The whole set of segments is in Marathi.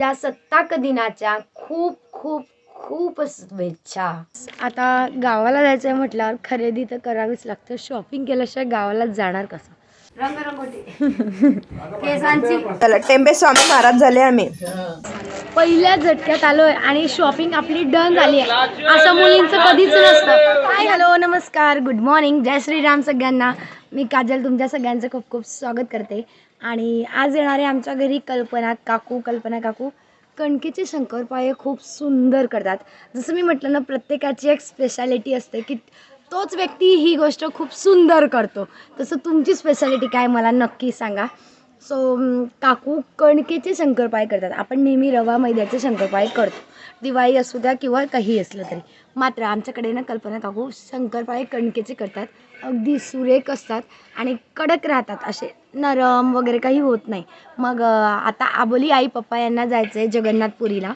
त्या सत्ताक दिनाच्या खूप खूप खूप शुभेच्छा. आता गावाला जायचं आहे म्हटल्यावर खरेदी तर करावीच लागतं. शॉपिंग केल्याशिवाय गावाला जाणार कसं? केसांची. त्याला टेंबे स्वामी महाराज झाले आम्ही. पहिल्या झटक्यात आलोय आणि शॉपिंग आपली डन झाली आहे. असं मुलींचं कधीच नसतं. हाय हॅलो नमस्कार. गुड मॉर्निंग जय श्रीराम सगळ्यांना. मी काजल तुमच्या सगळ्यांचं खूप खूप स्वागत करते. आणि आज येणारे आमच्या घरी कल्पना काकू कल्पना काकू कणकेचे शंकरपाळे खूप सुंदर करतात. जसं मी म्हटलं ना प्रत्येकाची एक स्पेशालिटी असते की तोच व्यक्ती ही गोष्ट खूप सुंदर करतो. तसं तुमची स्पेशालिटी काय मला नक्की सांगा. सो um, काकू कणकेचे शंकरपाळे करतात. आपण नेहमी रवा मैद्याचे शंकरपाळे करतो. दिवाळी असू द्या किंवा काही असलं तरी. मात्र आमच्याकडे ना कल्पना काकू शंकरपाळे कणकेचे करतात. अगदी सुरेख असतात आणि कडक राहतात. असे नरम वगैरे काही होत नाही. मग आता आबोली आई पप्पा यांना जायचं आहे जगन्नाथपुरीला.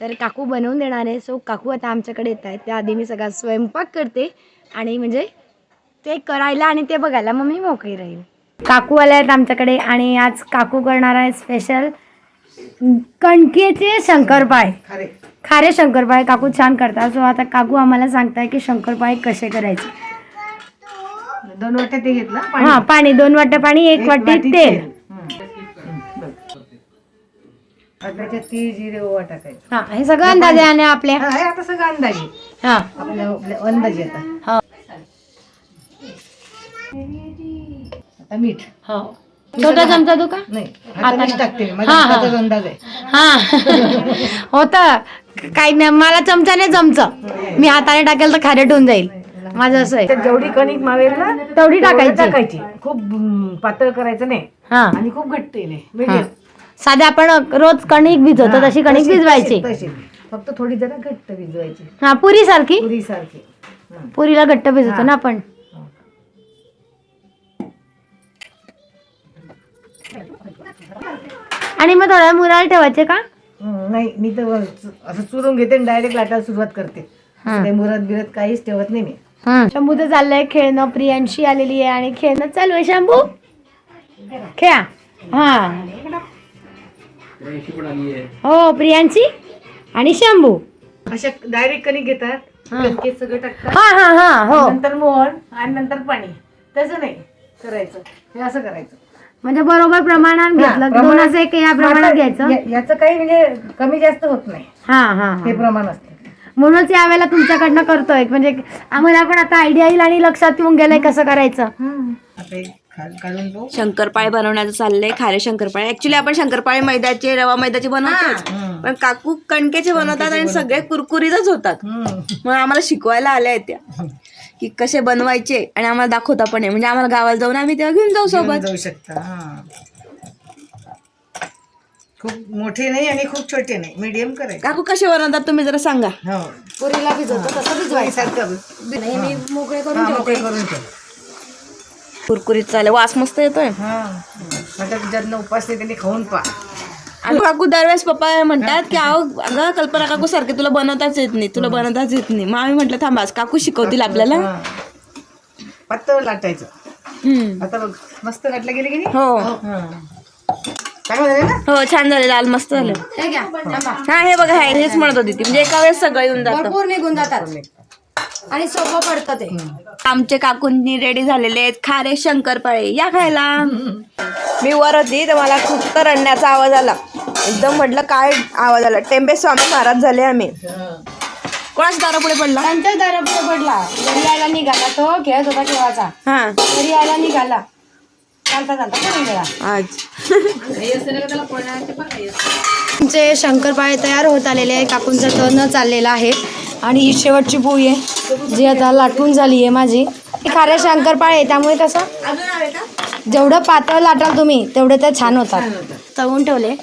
तर काकू बनवून देणार आहे. सो काकू आता आमच्याकडे येत आहेत. त्याआधी मी सगळा स्वयंपाक करते आणि म्हणजे ते करायला आणि ते बघायला. मग मी मोकळी राहील काकू आल्या आहेत आमच्याकडे आणि आज काकू करणार आहे स्पेशल कणकेचे शंकरपाळे. खारे. शंकरपाळे काकू छान करतात. सो आता काकू आम्हाला सांगताय की शंकरपाळे कसे करायचे. दोन वाट्या ते घेतलं हा पाणी. दोन वाट्या पाणी एक वाटी तेल. त्याच्यात तीळ जिरे ओवा टाकायचं. हा हे सगळं अंदाजे आणि आपल्या? हा, हे आता सगळं अंदाजे. हा. आपल्या आपल्या अंदाजे आता. हा. आता मीठ. हो. छोटा चमचा तू का? नाही हातानेच टाकते. माझ्या हा, हा. हाताचा अंदाज आहे. हा. होत. काही नाही मला चमचाने जमचं मी हाताने टाकेल तर खारेट होऊन जाईल. माझं असं आहे. त्यात जेवढी कणिक मावेल ना तेवढी टाकायची. टाकायची. खूप हम्म, पातळ करायचं नाही. हा. आणि खूप घट्ट नाही. हा. medium. साधे आपण रोज कणिक भिजवतो तशी कणिक तशी- भिजवायची. तशी- तशी. फक्त थोडी जरा घट्ट भिजवायची. हा पुरी सारखी पुरी सारखी पुरीला घट्ट भिजवतो ना आपण? आणि मग थोड्या मुराला ठेवायचे का? नाही मी तर च- असं चुरून घेते आणि डायरेक्ट लाटायला सुरुवात करते. ते मुरत बिरत काहीच ठेवत नाही मी. शंभूचं चाललंय खेळणं प्रियांशी आलेली आहे आणि खेळणं चालू आहे. शंभू? खेळा. हा. हो प्रियांशी आणि शंभू. अशा डायरेक्ट कणिक घेतात हा. कणकेत सगळं टाकतात. हा हा हा हो. नंतर मोहन आणि नंतर पाणी. तसं नाही करायचं. हे असं करायचं. म्हणजे बरोबर प्रमाणात घेतलं. दोन एक या प्रमाणात घ्यायचं. या- याचं काही म्हणजे कमी जास्त होत नाही. हा हा हे. प्रमाण असतं. म्हणूनच यावेळेला तुमच्याकडनं करतोय. म्हणजे आम्हाला पण आता आयडिया येईल आणि लक्षात येऊन गेलंय कसं करायचं. हे शंकरपाळे बनवण्याचं चाललंय. खारे शंकरपाळे. ऍक्च्युली आपण शंकरपाळे मैद्याचे रवा मैद्याचे बनवतोच. हम्म. पण काकू कणकेचे बनवतात आणि सगळे कुरकुरीतच होतात. मग आम्हाला शिकवायला आल्या आहेत त्या. की कसे बनवायचे आणि आम्हाला दाखवता पण आहे म्हणजे आम्हाला गावाला जाऊन आम्ही तेव्हा घेऊन जाऊ घेऊन सोबत. जाऊ शकता हा. खूप मोठे नाही आणि खूप छोटे नाही. मीडियम करायचे काकू कसे बनवतात तुम्ही जरा सांगा. हो. पुरीला भिजवतो तसं भिजवायचं. सारखं नाही मी मोकळे हा, करून मोकळे ठेवते करून ठेव. कुरकुरीत चालेल. वास मस्त येतोय. हा. उपास नाही त्यांनी खाऊन पा आणि काकू दरवेळेस पप्पा म्हणतात की अहो अगं कल्पना काकू सारखे तुला बनवताच येत नाही तुला बनवताच येत नाही. मग आम्ही म्हटलं थांबा आज काकू शिकवतील आपल्याला. पातळ लाटायचं. हम्म. आता बघ मस्त लाटलं गेले की नाही? हो. हा. चांगलं झालं ना? हो छान झाले लाल मस्त झालं. हे घ्या. थांबा. हा हे बघा हे- हेच म्हणत होती ती. म्हणजे एका वेळेस सगळं येऊन जातं. भरपूर निघून जातात. आणि सोपं पडतं ते. आमचे काकूंनी रेडी झालेले आहेत. खारे शंकरपाळे. या खायला. मी वर होती तर मला खूप तर रडण्याचा आवाज आला. एकदम म्हटलं काय आवाज आला? टेंबे स्वामी महाराज झाले आम्ही. कोणाच्या दारापुढे पडला? त्यांच्या दारापुढे पडला. घरी यायला निघाला तो खेळत होता केव्हाचा हा. घरी यायला निघाला. आज तुमचे शंकरपाळे तयार होत आलेले आहे काकूंचा तण चाललेला आहे. आणि ही शेवटची पोळी आहे जी आता लाटून झाली आहे माझी. ही खाऱ्या शंकरपाळे आहे, त्यामुळे कसं? जेवढं पातळ लाटाल तुम्ही तेवढे ते छान होतात. तळून ठेवले.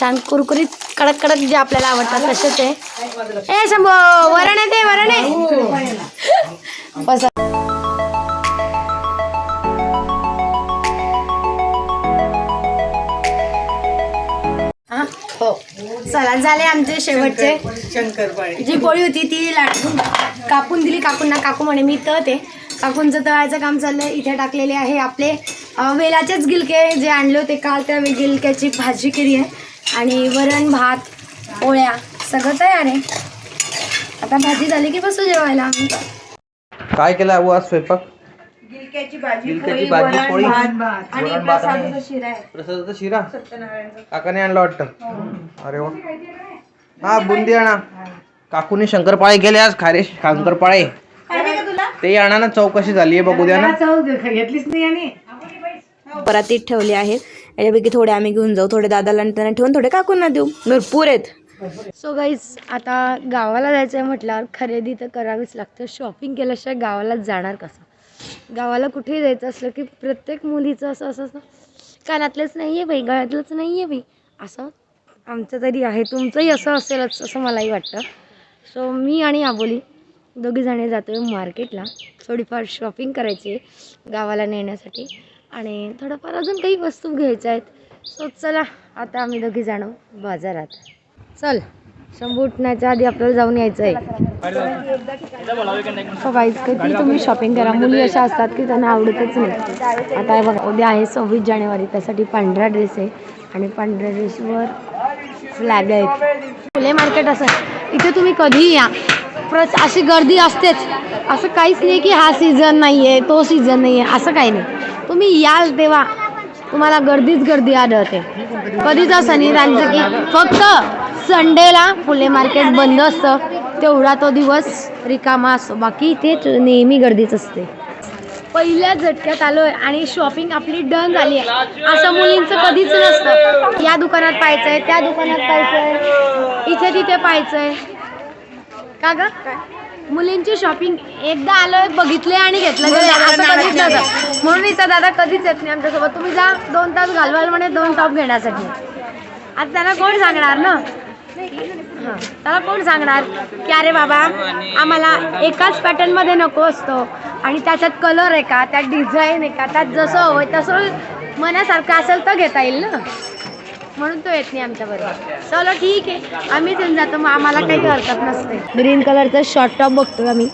छान कुरकुरीत कडक कडक जे आपल्याला आवडतात तसेच आहे. ए शंभो वरण आहे ते वरण आहे. चला झाले आमचे शेवटचे. शंकरपाळे. जी पोळी होती ती लाटून कापून दिली. काकूंना काकू म्हणे मी तळते काकूंचं तळायचं काम चाललंय. इथे टाकलेले आहे आपले वेलाचेच गिलके. जे आणले होते काल त्या गिलक्याची भाजी केली आहे. आणि वरण भात पोळ्या सगळं तयार आहे. आता भाजी झाली की बसू जेवायला आम्ही. काय केलं आज स्वयंपाक? गिलक्याची भाजी गिलक्याची पोळी, भाजी, वरण, पोळी. भात आणि वरण, भात आणि- प्रसादाचा शिरा आहे प्रसादाचा शिरा सत्यनारायणचा काकाने आणला वाटतं. अरे वा. हा बुंदी आणा. काकूने शंकरपाळे केले आज खारे शंकरपाळे. खायचे का तुला? ते आणा ना चौकशी झाली आहे बघू द्या ना. चव घेतलीच नाही आणि परातीत ठेवले आहेत. याच्यापैकी थोडे आम्ही घेऊन जाऊ थोडे दादाला आणि त्यांना ठेवून थोडे काकूंना देऊ. भरपूर आहेत. सो गाईज आता गावाला जायचं आहे म्हटल्यावर खरेदी तर करावीच लागतं. शॉपिंग केल्याशिवाय गावाला जाणार कसं? गावाला कुठेही जायचं असलं की प्रत्येक मुलीचं असं असं असं कानातलंच नाही आहे बाई गळ्यातलंच नाही आहे बाई. असं आमचं तरी आहे तुमचंही असं असेलच असं मलाही वाटतं. सो मी आणि आबोली दोघीजणे जातो आहे मार्केटला. थोडीफार शॉपिंग करायची आहे गावाला नेण्यासाठी. आणि थोडंफार अजून काही वस्तू घ्यायच्या आहेत. सो चला आता आम्ही दोघी जाणं बाजारात. चल. शंभू उठण्याच्या आधी आपल्याला जाऊन यायचं आहे. सो कधी तुम्ही शॉपिंग करा. मुली अशा असतात की त्यांना आवडतच नाही. आता हे बघा उद्या आहे सव्वीस जानेवारी त्यासाठी पांढरा ड्रेस आहे आणि पांढऱ्या ड्रेसवर फ्लॅग आहेत. फुले मार्केट असं. इथे तुम्ही कधीही या. प्रच अशी गर्दी असतेच. असं काहीच नाही की हा सीझन नाही आहे तो सीझन नाही आहे असं काही नाही. तुम्ही याल तेव्हा तुम्हाला गर्दीच गर्दी आढळते. कधीच असं नाही त्यांचं की फक्त संडेला फुले मार्केट बंद असतं. तेवढा तो दिवस रिकामा असतो. बाकी इथे नेहमी गर्दीच असते. पहिल्या झटक्यात आलोय आणि शॉपिंग आपली डन झाली आहे. असं मुलींचं कधीच नसतं. या दुकानात पाहायचंय त्या दुकानात पाहायचंय इथे तिथे पाहायचंय. का ग? मुलींची शॉपिंग एकदा आलोय बघितले आणि घेतलं गेलं असं कधीच म्हणून इथं दादा कधीच येत नाही आमच्यासोबत. तुम्ही जा दोन तास घालवाल म्हणे दोन टॉप घेण्यासाठी. आता त्यांना कोण सांगणार ना? हां त्याला कोण सांगणार की अरे बाबा आम्हाला एकाच पॅटर्नमध्ये नको असतो. आणि त्याच्यात कलर आहे का त्यात डिझाईन आहे का त्यात जसं हवं तसं मनासारखं असेल तर घेता येईल ना. म्हणून तो येत नाही आमच्याबरोबर चलो ठीक आहे आम्हीच येऊन जातो मग आम्हाला काही हरकत नसते. ग्रीन कलरचा शॉर्ट टॉप बघतो आम्ही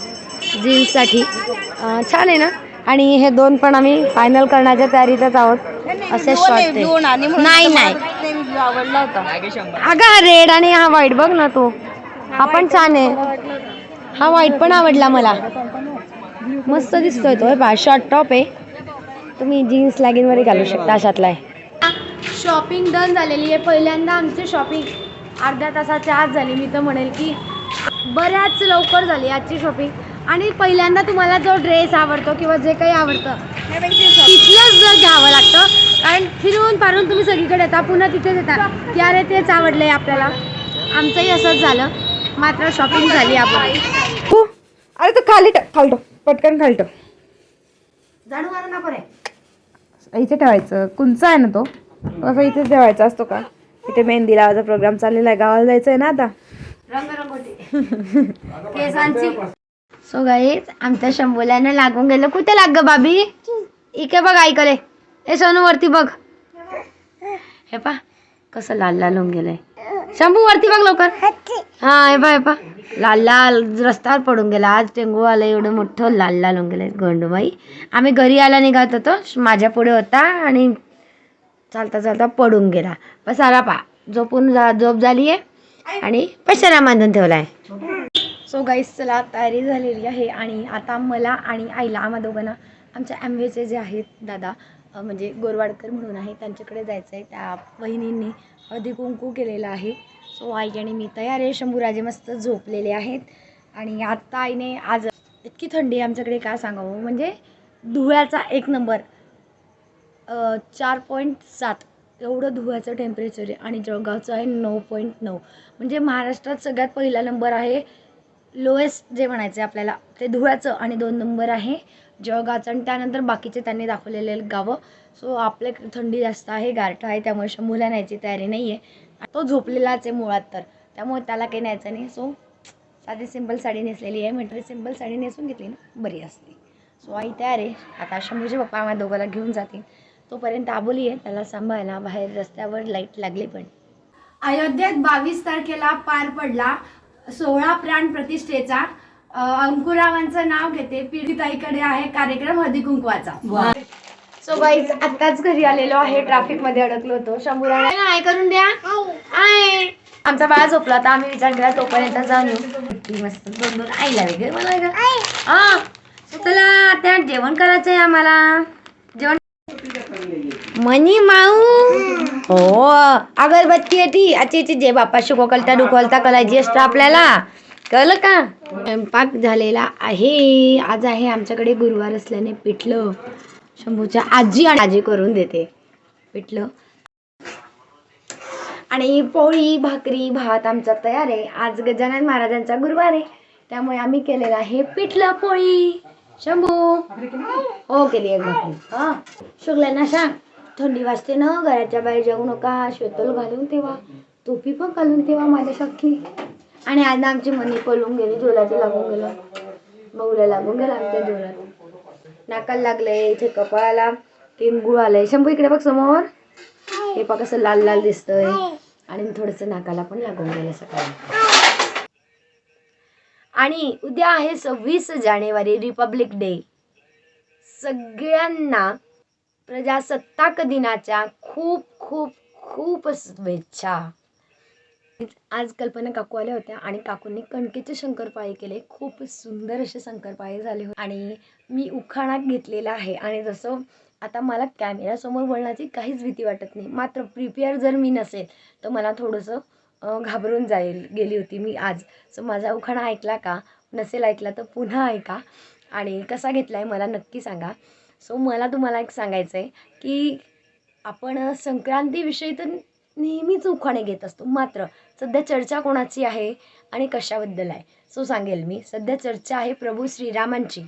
जीन्ससाठी छान आहे ना? आणि हे दोन पण आम्ही फायनल करण्याच्या तयारीतच आहोत. असे शॉर्ट नाही नाही. आवडला होता? अगं हा रेड आणि हा व्हाईट बघ ना तू. हा पण छान आहे. हा व्हाईट पण आवडला मला. मस्त दिसतोय तो. बा शॉर्ट टॉप आहे. तुम्ही जीन्स लॅगिनवरही घालू शकता अशातला आहे. शॉपिंग डन झालेली आहे. पहिल्यांदा आमची शॉपिंग अर्ध्या तासाच्या आत झाली. मी तर म्हणेल की बऱ्याच लवकर झाली आजची शॉपिंग आणि पहिल्यांदा तुम्हाला जो ड्रेस आवडतो किंवा जे काही आवडतं तिथलंच जर घ्यावं लागतं कारण फिरून फारून तुम्ही सगळीकडे येता. पुन्हा तिथेच येता. की अरे तेच आवडलंय आपल्याला. आमचंही असंच झालं. मात्र शॉपिंग झाली आपण. हो अरे तो खाली ट- खालटो पटकन खालटो झाडू मारू नको रे. इथे ठेवायचं. कुंचा आहे ना तो? असं इथेच ठेवायचा असतो का? इथे मेहंदी लावायचा प्रोग्राम चाललेला आहे. गावाला जायचं आहे ना आता? रंगरंगोटी केसांची. सो गाईज आमच्या शंभूल्याने लागून गेलं. कुठे लाग ग बाबी? इके बघ ऐकले हे सोनू वरती बघ. हे पा कसं लाल लाल होऊन गेलंय. शंभू वरती बघ लवकर. हा हे पा हे पा. लाल लाल रस्त्यावर पडून गेला. आज टेंगू आलं एवढं मोठं लाल लाल होऊन गेलंय. गंडूबाई. आम्ही घरी आला निघत होतो माझ्या पुढे होता आणि चालता चालता पडून गेला. बस आला पा झोपून जा झोप झाली आहे आणि पैशाला बांधून ठेवला आहे सो गाईस चला तयारी झालेली आहे. आणि आता मला आणि आईला आम्हा दोघांना आमच्या एमवेचे जे आहेत दादा म्हणजे गोरवाडकर म्हणून आहे त्यांच्याकडे जायचं आहे. त्या वहिनींनी हळदी कुंकू केलेलं आहे. सो आई आणि मी तयार आहे. शंभूराजे मस्त झोपलेले आहेत. आणि आत्ता आईने आज इतकी थंडी आमच्याकडे काय सांगावं? म्हणजे धुळ्याचा एक नंबर. चार पॉईंट सात. एवढं धुव्याचं टेम्परेचर आहे. आणि जळगावचं आहे नऊ पॉईंट नऊ. म्हणजे महाराष्ट्रात सगळ्यात पहिला नंबर आहे लोएस्ट जे म्हणायचं आहे आपल्याला ते धुळ्याचं आणि दोन नंबर आहे जळगावचं आणि त्यानंतर बाकीचे त्यांनी दाखवलेले गावं. सो आपल्याकडे थंडी जास्त आहे गारठा आहे त्यामुळे शंभूला न्यायची तयारी नाही आहे तो झोपलेलाच आहे मुळात तर. त्यामुळे त्याला काही न्यायचं नाही. सो साधी सिंपल साडी नेसलेली आहे. म्हटलं सिंपल साडी नेसून घेतली ना बरी असते. सो आई तयार आहे. आता शंभूचे पप्पा आम्हाला दोघाला घेऊन जातील. तोपर्यंत आबोली आहे. त्याला सांभाळायला बाहेर रस्त्यावर लाइट लागली पण. अयोध्येत बावीस तारखेला पार पडला सोळा प्राण प्रतिष्ठेचा. अंकुरावांचं नाव घेते. पीडिताईकडे आहे कार्यक्रम हळदी कुंकवाचा. सो गाईज आत्ताच घरी आलेलो आहे. ट्रॅफिकमध्ये अडकलो होतो. शंभूराने काय करून द्या. आय. आमचा बाळा झोपला होता. आम्ही विचार केला तोपर्यंत जाऊन येऊ मस्त दोन दोन आईला वेगळे मला वेगळं हा चला त्या जेवण करायचंय आम्हाला. जेवण मनी माऊ. हो. अगरबत्ती आहे ती. आची जे बापा शिको कलता दुखवलता कलायची असतं आपल्याला. कळलं का? स्वयंपाक झालेला आहे. आज आहे आमच्याकडे गुरुवार असल्याने पिठलं. शंभूच्या आजी आणि आजी करून देते. पिठलं. आणि पोळी भाकरी भात आमचा तयार आहे. आज गजानन महाराजांचा गुरुवार आहे. त्यामुळे आम्ही केलेलं आहे पिठलं पोळी. शंभू. हो केली एक भाकरी. हा. शुक्लांना सांग. थंडी वाजते ना घराच्या बाहेर जाऊ नका. श्वेतल घालून तेव्हा टोपी पण घालून तेव्हा माझ्यासारखी. आणि आज आमची मनी पळून गेली जोराचे लागून गेलं. मऊला लागून गेला आमच्या जोरात. नाकाला लागलंय इथे कपाळाला किंगूळ आलंय. शंभू इकडे बघ समोर. हे पा कसं लाल लाल दिसतंय. आणि थोडंसं नाकाला पण लागून गेलं सकाळी आणि उद्या आहे सव्वीस जानेवारी रिपब्लिक डे. सगळ्यांना प्रजासत्ताक दिनाच्या खूप खूप खूप शुभेच्छा. आज कल्पना काकू आल्या होत्या आणि काकूंनी कणकेचे शंकरपाळे केले. खूप सुंदर असे शंकरपाळे झाले होते. आणि मी उखाणात घेतलेला आहे. आणि जसं आता मला कॅमेऱ्यासमोर बोलण्याची काहीच भीती वाटत नाही. मात्र प्रिपेअर जर मी नसेल तर मला थोडंसं घाबरून जाईल गेली होती मी आज. सो माझा उखाणा ऐकला का? नसेल ऐकला तर पुन्हा ऐका. आणि कसा घेतला आहे मला नक्की सांगा. सो मला तुम्हाला एक सांगायचं आहे की आपण संक्रांतीविषयी तर नेहमीच उखाणे घेत असतो. मात्र सध्या चर्चा कोणाची आहे आणि कशाबद्दल आहे? सो सांगेल मी. सध्या चर्चा आहे प्रभू श्रीरामांची.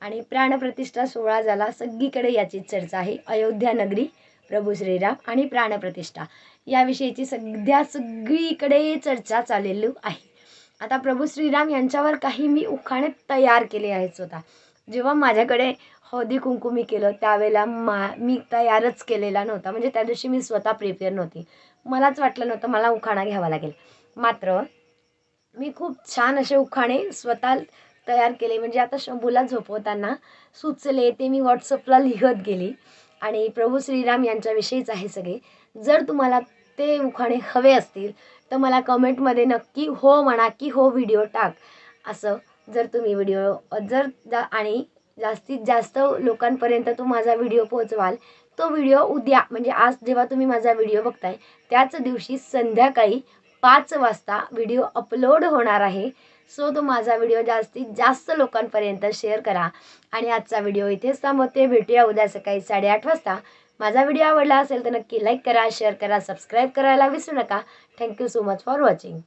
आणि प्राणप्रतिष्ठा सोहळा झाला. सगळीकडे याची चर्चा आहे. अयोध्या नगरी प्रभू श्रीराम आणि प्राणप्रतिष्ठा. याविषयीची सध्या सगळीकडे चर्चा चाललेली आहे. आता प्रभू श्रीराम यांच्यावर काही मी उखाणे तयार केले आहेत स्वतः. जेव्हा माझ्याकडे हळदी कुंकू मी केलं त्यावेळेला मा मी तयारच केलेला नव्हता. म्हणजे त्या दिवशी मी स्वतः प्रिपेअर नव्हती. मलाच वाटलं नव्हतं मला उखाणा घ्यावा लागेल. मात्र मी खूप छान असे उखाणे स्वतः तयार केले. म्हणजे आता शंभूला झोपवताना सुचले ते मी व्हॉट्सअपला लिहत गेली. आणि प्रभू श्रीराम यांच्याविषयीच आहे सगळे. जर तुम्हाला ते उखाणे हवे असतील तर मला कमेंटमध्ये नक्की हो म्हणा की हो व्हिडिओ टाक. असं जर तुम्ही व्हिडिओ जर जा आणि जास्तीत जास्त लोकांपर्यंत तू माझा व्हिडिओ पोहोचवाल. तो व्हिडिओ उद्या म्हणजे आज जेव्हा तुम्ही माझा व्हिडिओ बघताय त्याच दिवशी संध्याकाळी पाच वाजता व्हिडिओ अपलोड होणार आहे. सो तो माझा व्हिडिओ जास्तीत जास्त लोकांपर्यंत शेअर करा. आणि आजचा व्हिडिओ इथेच थांबवते. भेटूया उद्या सकाळी साडेआठ वाजता. माझा व्हिडिओ आवडला असेल तर नक्की लाईक करा शेअर करा सबस्क्राईब करायला विसरू नका. Thank you so much for watching